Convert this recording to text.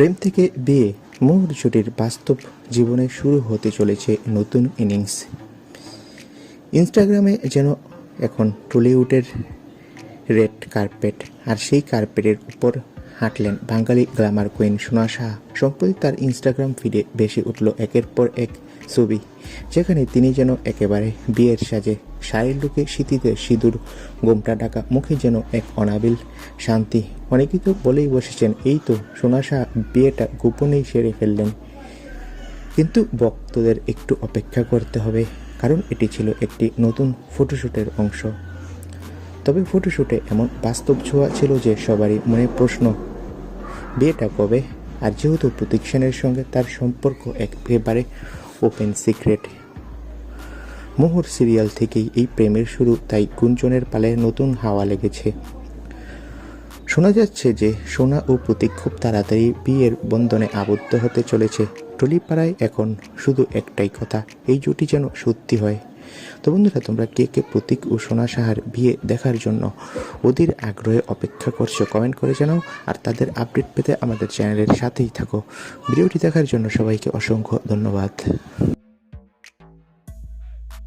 প্রেম থেকে বিয়ে মোহর জুটির বাস্তব জীবনে শুরু হতে চলেছে নতুন ইনিংস ইনস্টাগ্রামে যেন এখন টলিউডের রেড কার্পেট আর সেই কার্পেটের উপর হাঁটলেন বাঙালি গ্ল্যামার কুইন সোনা শাহ সম্প্রতি তার ইনস্টাগ্রাম ফিডে বেশি উঠল একের পর এক ছবি, যেখানে তিনি যেন একেবারে বিয়ের সাজে শাড়ির লুকে শীতিতে সিঁদুর, গোমটা ডাকা মুখে যেন এক অনাবিল শান্তি। অনেকেই তো বলেই বসেছেন, এই তো সোনা শাহ বিয়েটা গোপনেই সেরে ফেললেন। কিন্তু ভক্তদের একটু অপেক্ষা করতে হবে, কারণ এটি ছিল একটি নতুন ফটোশ্যুটের অংশ। তবে ফটোশ্যুটে এমন বাস্তব ছোঁয়া ছিল যে সবারই মনে প্রশ্ন বিয়েটা কবে? আর যেহেতু প্রতীক সেনের সঙ্গে তার সম্পর্ক একেবারে ওপেন সিক্রেট মোহর সিরিয়াল থেকেই এই প্রেমের শুরু, তাই গুঞ্জনের পালে নতুন হাওয়া লেগেছে। শোনা যাচ্ছে যে সোনা ও প্রতীক খুব তাড়াতাড়ি বিয়ের বন্ধনে আবদ্ধ হতে চলেছে। টলিপাড়ায় এখন শুধু একটাই কথা, এই জুটি যেন সত্যি হয়। তো বন্ধুরা, তোমরা কে কে প্রতীক ও সোনা সাহার বিয়ে দেখার জন্য ওদের আগ্রহে অপেক্ষা করছ কমেন্ট করে জানাও আর তাদের আপডেট পেতে আমাদের চ্যানেলের সাথেই থাকো। ভিডিওটি দেখার জন্য সবাইকে অসংখ্য ধন্যবাদ।